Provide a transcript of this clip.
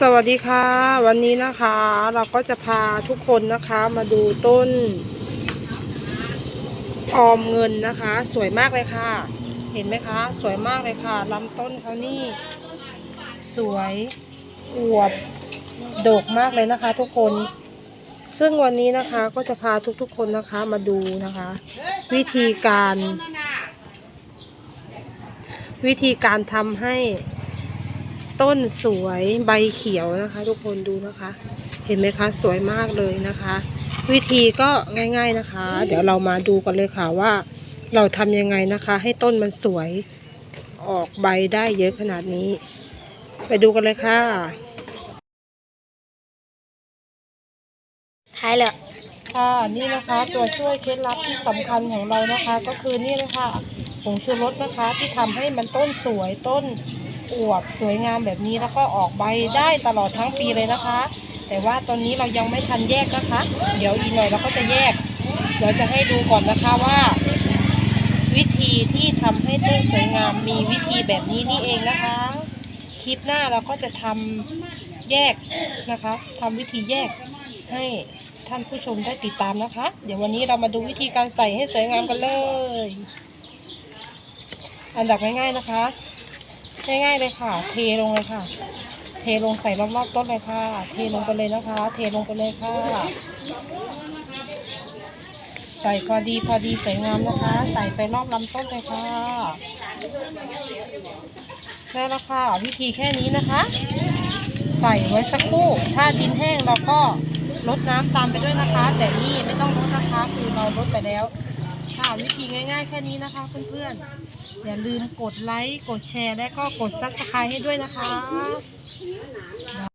สวัสดีค่ะ วันนี้นะคะเราก็จะพาทุกคนนะคะมาดูต้น ออมเงินนะคะ สวยมากเลยค่ะ เห็นไหมคะ สวยมากเลยค่ะลำต้นเขานี่ สวยอวบโดกมากเลยนะคะ ทุกคน ซึ่งวันนี้นะคะก็จะพาทุกๆคนนะคะมาดูนะคะ วิธีการ วิธีการทำให้ต้นสวยใบเขียวนะคะ ทุกคนดูนะคะ เห็นไหมคะสวยมากเลยนะคะ วิธีก็ง่าย ๆนะคะ เดี๋ยวเรามาดูกันเลยค่ะว่า เราทำยังไงนะคะ ให้ต้นมันสวยออกใบได้เยอะขนาดนี้ ไปดูกันเลยค่ะท้ายเลยค่ะนี่นะคะตัวช่วยเคล็ดลับที่สำคัญของเรานะคะ ก็คือนี่เลยค่ะ ผงชูรสนะคะ ที่ทำให้มันต้นสวยต้นอวบสวยงามแบบนี้แล้วก็ออกใบได้ตลอดทั้งปีเลยนะคะ แต่ว่าตอนนี้เรายังไม่ทันแยกนะคะ เดี๋ยวอีกหน่อยเราก็จะแยก เดี๋ยวจะให้ดูก่อนนะคะว่า วิธีที่ทำให้ต้นสวยงามมีวิธีแบบนี้นี่เองนะคะ คลิปหน้าเราก็จะทำแยกนะคะทำวิธีแยกให้ท่านผู้ชมได้ติดตามนะคะ เดี๋ยววันนี้เรามาดูวิธีการใส่ให้สวยงามกันเลย อันดับง่ายๆนะคะ ง่ายๆเลยค่ะ เทลงเลยค่ะ เทลงใส่รอบๆต้นเลยค่ะ เทลงไปเลยนะคะ เทลงไปเลยค่ะ ใส่พอดีพอดีสวยงามนะคะ ใส่ไปรอบลำต้นเลยค่ะได้แล้วค่ะวิธีแค่นี้นะคะ ใส่ไว้สักครู่ ถ้าดินแห้งเราก็ลดน้ำตามไปด้วยนะคะ แต่นี่ไม่ต้องลดนะคะ คือเราลดไปแล้ว ค่ะวิธีง่ายๆแค่นี้นะคะเพื่อนๆ อย่าลืมกดไลค์ กดแชร์ และก็กดซับสไครต์ให้ด้วยนะคะ